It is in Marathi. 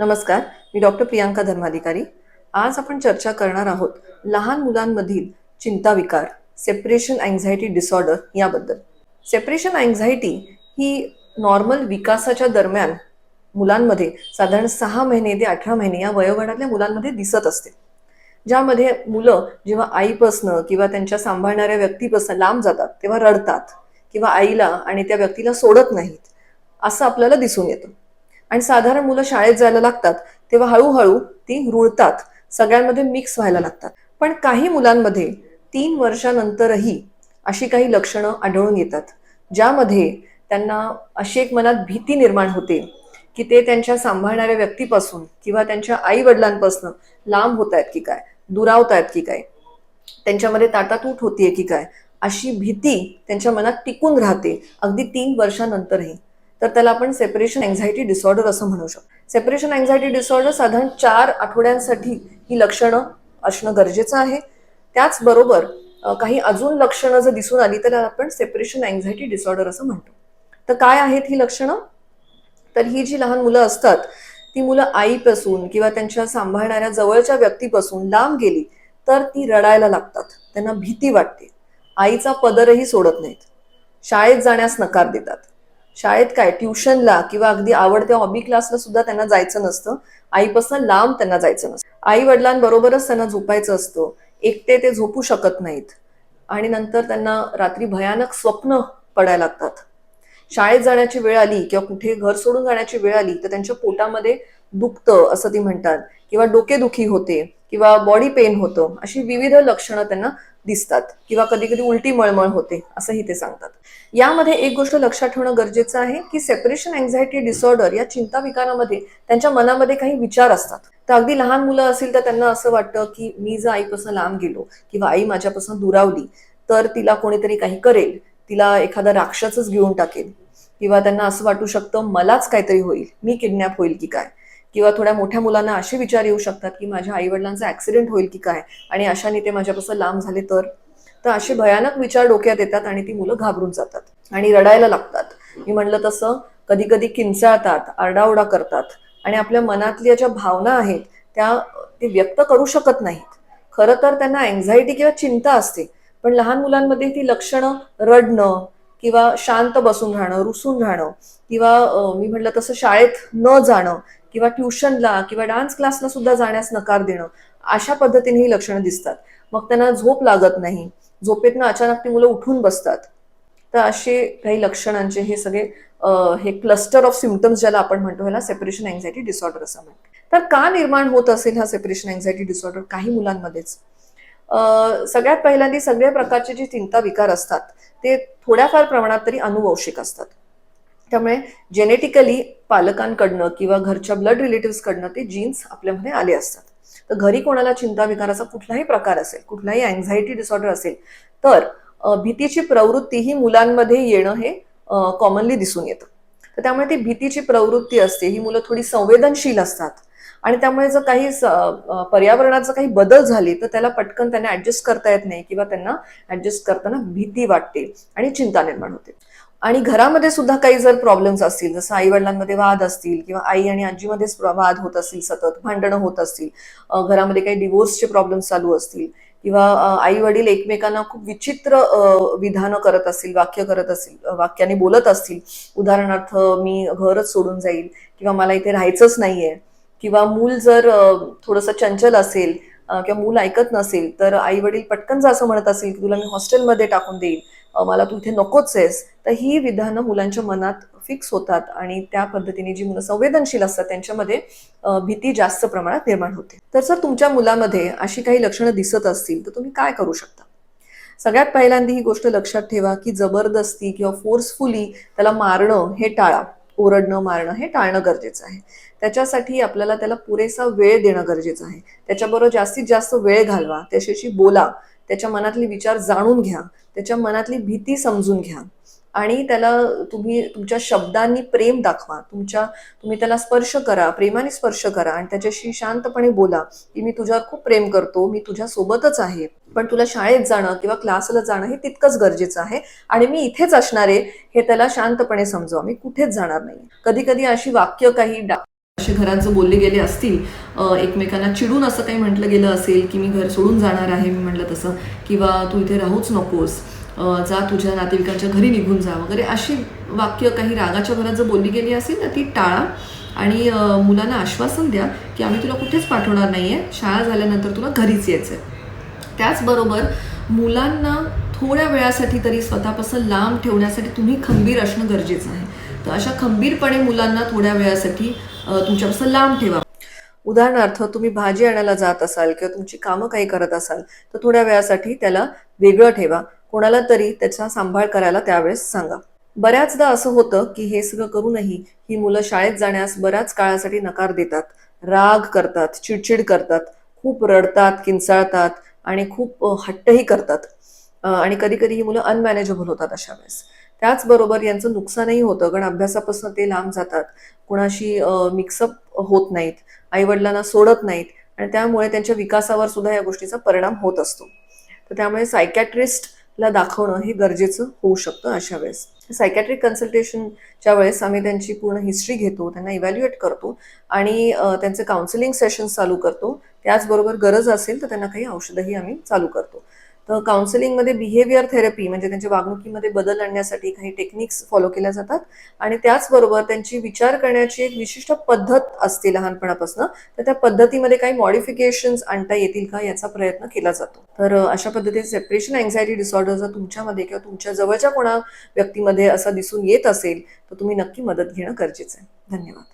नमस्कार मी डॉक्टर प्रियांका धर्माधिकारी. आज आपण चर्चा करणार आहोत लहान मुलांमधील चिंता विकार सेपरेशन अँझायटी डिसऑर्डर याबद्दल. सेपरेशन अँझायटी ही नॉर्मल विकासाच्या दरम्यान मुलांमध्ये साधारण सहा महिने ते अठरा महिने या वयोगटातल्या मुलांमध्ये दिसत असते. ज्यामध्ये मुलं जेव्हा आईपासनं किंवा त्यांच्या सांभाळणाऱ्या व्यक्तीपासून लांब जातात तेव्हा रडतात किंवा आईला आणि त्या व्यक्तीला सोडत नाहीत असं आपल्याला दिसून येतं. आणि साधारण मुलं शाळेत जायला लागतात तेव्हा हळूहळू ती रुळतात. सगळ्यांमध्ये मिक्स व्हायला लागतात. पण काही मुलांमध्ये तीन वर्षानंतरही अशी काही लक्षणं आढळून येतात ज्यामध्ये त्यांना अशी एक मनात भीती निर्माण होते की ते त्यांच्या सांभाळणाऱ्या व्यक्तीपासून किंवा त्यांच्या आई वडिलांपासून लांब होत आहेत की काय दुरावत आहेत की काय त्यांच्यामध्ये ताटातूट होतीये की काय अशी भीती त्यांच्या मनात टिकून राहते अगदी तीन वर्षानंतरही. तर त्याला आपण सेपरेशन अँझायटी डिसऑर्डर असं म्हणू शकतो. सेपरेशन अँझायटी डिसऑर्डर साधारण चार आठवड्यांसाठी ही लक्षणं असणं गरजेचं आहे. त्याचबरोबर काही अजून लक्षणं जर दिसून आली तर आपण सेपरेशन अँझायटी डिसऑर्डर असं म्हणतो. तर काय आहेत ही लक्षणं? तर ही जी लहान मुलं असतात ती मुलं आईपासून किंवा त्यांच्या सांभाळणाऱ्या जवळच्या व्यक्तीपासून लांब गेली तर ती रडायला लागतात. त्यांना भीती वाटते. आईचा पदरही सोडत नाहीत. शाळेत जाण्यास नकार देतात. शाळेत काय? ट्युशनला किंवा अगदी आवडत्या हॉबी क्लासला सुद्धा त्यांना जायचं नसतं. आईपासून लांब त्यांना जायचं नसतं. आई वडिलांबरोबरच त्यांना झोपायचं असतं. एकटे ते झोपू शकत नाहीत. आणि नंतर त्यांना रात्री भयानक स्वप्न पडायला लागतात. शाळेत जाण्याची वेळ आली किंवा कुठे घर सोडून जाण्याची वेळ आली तर त्यांच्या पोटामध्ये दुखतं असं ती म्हणतात. किंवा डोकेदुखी होते किंवा बॉडी पेन होतं अशी विविध लक्षणं त्यांना दिसतात. किंवा कधी कधी उलटी मळमळ होते असंही ते सांगतात. यामध्ये एक गोष्ट लक्षात ठेवणं गरजेचं आहे की सेपरेशन अँझायटी डिसऑर्डर या चिंता विकारामध्ये त्यांच्या मनामध्ये काही विचार असतात. तर अगदी लहान मुलं असेल तर त्यांना असं वाटतं की मी जर आईपासून लांब गेलो किंवा आई माझ्यापासून दुरावली तर तिला कोणीतरी काही करेल. तिला एखादा राक्षसच घेऊन टाकेल. किंवा त्यांना असं वाटू शकतं मलाच काहीतरी होईल. मी किडनॅप होईल की काय? किंवा थोड्या मोठ्या मुलांना असे विचार येऊ शकतात की माझ्या आईवडिलांचा ऍक्सिडेंट होईल की काय? आणि अशाने ते माझ्यापासून लांब झाले तर? तर असे भयानक विचार डोक्यात येतात आणि ती मुलं घाबरून जातात आणि रडायला लागतात. मी म्हणलं तसं कधी कधी किंचाळतात आरडाओरडा करतात आणि आपल्या मनातल्या ज्या भावना आहेत त्या ते व्यक्त करू शकत नाहीत. खरं तर त्यांना अँझायटी किंवा चिंता असते पण लहान मुलांमध्ये ती लक्षणं रडणं किंवा शांत बसून राहणं रुसून राहणं किंवा मी म्हटलं तसं शाळेत न जाणं किंवा ट्युशनला किंवा डान्स क्लासला सुद्धा जाण्यास नकार देणं अशा पद्धतीने ही लक्षणं दिसतात. मग त्यांना झोप लागत नाही. झोपेतनं अचानक ती मुलं उठून बसतात. तर असे काही लक्षणांचे हे सगळे हे क्लस्टर ऑफ सिमटम्स ज्याला आपण म्हणतो ह्याला सेपरेशन अँझायटी डिसऑर्डर असं म्हणतो तर का निर्माण होत असेल हा सेपरेशन अँझायटी डिसऑर्डर काही मुलांमध्येच? सगळ्यात पहिल्यांदा सगळ्या प्रकारचे जे चिंता विकार असतात ते थोड्याफार प्रमाणात तरी अनुवंशिक असतात. त्यामुळे जेनेटिकली पालकांकडनं किंवा घरच्या ब्लड रिलेटिव्हकडनं ते जीन्स आपल्यामध्ये आले असतात. तर घरी कोणाला चिंता विकाराचा कुठलाही प्रकार असेल कुठलाही अँझायटी डिसऑर्डर असेल तर भीतीची प्रवृत्ती ही मुलांमध्ये येणं हे कॉमनली दिसून येतं. तर त्यामुळे ती भीतीची प्रवृत्ती असते ही मुलं थोडी संवेदनशील असतात. आणि त्यामुळे जर काही स- पर्यावरणात जर काही बदल झाले तर त्याला पटकन त्यांना ऍडजस्ट करता येत नाही किंवा त्यांना ऍडजस्ट करताना भीती वाटते आणि चिंता निर्माण होते. आणि घरामध्ये सुद्धा काही जर प्रॉब्लेम्स असतील जसं आई वडिलांमध्ये वाद असतील किंवा आई आणि आजीमध्येच प्र- वाद होत असतील सतत भांडणं होत असतील घरामध्ये काही डिवोर्सचे प्रॉब्लेम्स चालू असतील किंवा आई वडील एकमेकांना खूप विचित्र विधानं करत असतील वाक्य करत असतील वाक्याने बोलत असतील. उदाहरणार्थ मी घरच सोडून जाईल किंवा मला इथे राहायचंच नाहीये किंवा मूल जर थोडंसं चंचल असेल किंवा मूल ऐकत नसेल तर आई वडील पटकन जर असं म्हणत असेल की तुला मी हॉस्टेलमध्ये टाकून देईल मला तू इथे नकोच आहेस तर ही विधानं मुलांच्या मनात फिक्स होतात आणि त्या पद्धतीने जी मुलं संवेदनशील असतात त्यांच्यामध्ये भीती जास्त प्रमाणात निर्माण होते. तर जर तुमच्या मुलामध्ये अशी काही लक्षणं दिसत असतील तर तुम्ही काय करू शकता? सगळ्यात पहिल्यांदा ही गोष्ट लक्षात ठेवा की जबरदस्ती किंवा फोर्सफुली त्याला मारणं हे टाळा. ओरडणं मारणं हे टाळणं गरजेचं आहे. त्याच्यासाठी आपल्याला त्याला पुरेसा वेळ देणं गरजेचं आहे. त्याच्याबरोबर जास्तीत जास्त वेळ घालवा. त्याच्याशी बोला. त्याच्या मनातले विचार जाणून घ्या त्याच्या मनातली भीती समजून घ्या. आणि त्याला तुम्ही तुमच्या शब्दांनी प्रेम दाखवा. तुमच्या तुम्ही त्याला स्पर्श करा प्रेमाने स्पर्श करा आणि त्याच्याशी शांतपणे बोला की मी तुझ्यावर खूप प्रेम करतो मी तुझ्या सोबतच आहे. पण तुला शाळेत जाणं किंवा क्लासला जाणं हे तितकंच गरजेचं आहे आणि मी इथेच असणार आहे हे त्याला शांतपणे समजवा. मी कुठेच जाणार नाही. कधी कधी अशी वाक्य काही डा- असे घरात जर बोलले गेले असतील एकमेकांना चिडून असं काही म्हटलं गेलं असेल की मी घर सोडून जाणार आहे मी म्हटलं तसं किंवा तू इथे राहूच नकोस जा तुझ्या नातेवाईकांच्या घरी निघून जा वगैरे अशी वाक्य काही रागाच्या घरात जर बोलली गेली असेल तर ती टाळा आणि मुलांना आश्वासन द्या की आम्ही तुला कुठेच पाठवणार नाही आहे शाळा झाल्यानंतर तुला घरीच यायचं आहे त्याचबरोबर मुलांना थोड्या वेळासाठी तरी स्वतःपासून लांब ठेवण्यासाठी तुम्ही खंबीर असणं गरजेचं आहे. तर अशा खंबीरपणे मुलांना थोड्या वेळासाठी तुमच्यापासून लांब ठेवा. उदाहरणार्थ तुम्ही भाजी आणायला जात असाल किंवा तुमची कामं काही करत असाल तर थोड्या वेळासाठी त्याला वेगळं ठेवा. कोणाला तरी त्याचा सांभाळ करायला त्यावेळेस सांगा. बऱ्याचदा असं होतं की हे सगळं करूनही ही मुलं शाळेत जाण्यास बऱ्याच काळासाठी नकार देतात. राग करतात चिडचिड करतात खूप रडतात किंचाळतात आणि खूप हट्टही करतात. आणि कधी कधी ही मुलं अनमॅनेजेबल होतात अशा वेळेस. त्याचबरोबर यांचं नुकसानही होतं. कारण अभ्यासापासून ते लांब जातात. कुणाशी मिक्सअप होत नाहीत. आईवडिलांना सोडत नाहीत. आणि त्यामुळे त्यांच्या विकासावर सुद्धा या गोष्टीचा परिणाम होत असतो. तर त्यामुळे सायकॅट्रिस्टला दाखवणं हे गरजेचं होऊ शकतं अशा वेळेस. सायकॅट्रिक कन्सल्टेशनच्या वेळेस आम्ही त्यांची पूर्ण हिस्ट्री घेतो त्यांना इव्हॅल्युएट करतो आणि त्यांचे काउन्सिलिंग सेशन्स चालू करतो. त्याचबरोबर गरज असेल तर त्यांना काही औषधंही आम्ही चालू करतो. तर काउन्सिलिंगमध्ये बिहेवियर थेरपी म्हणजे त्यांच्या वागणुकीमध्ये बदल आणण्यासाठी काही टेक्निक्स फॉलो केल्या जातात. आणि त्याचबरोबर त्यांची विचार करण्याची एक विशिष्ट पद्धत असते लहानपणापासून. तर त्या पद्धतीमध्ये काही मॉडिफिकेशन्स आणता येतील का याचा प्रयत्न केला जातो. तर अशा पद्धतीने सेपरेशन अँझायटी डिसऑर्डर जर तुमच्यामध्ये किंवा तुमच्या जवळच्या कोणा व्यक्तीमध्ये असा दिसून येत असेल तर तुम्ही नक्की मदत घेणं गरजेचं आहे. धन्यवाद.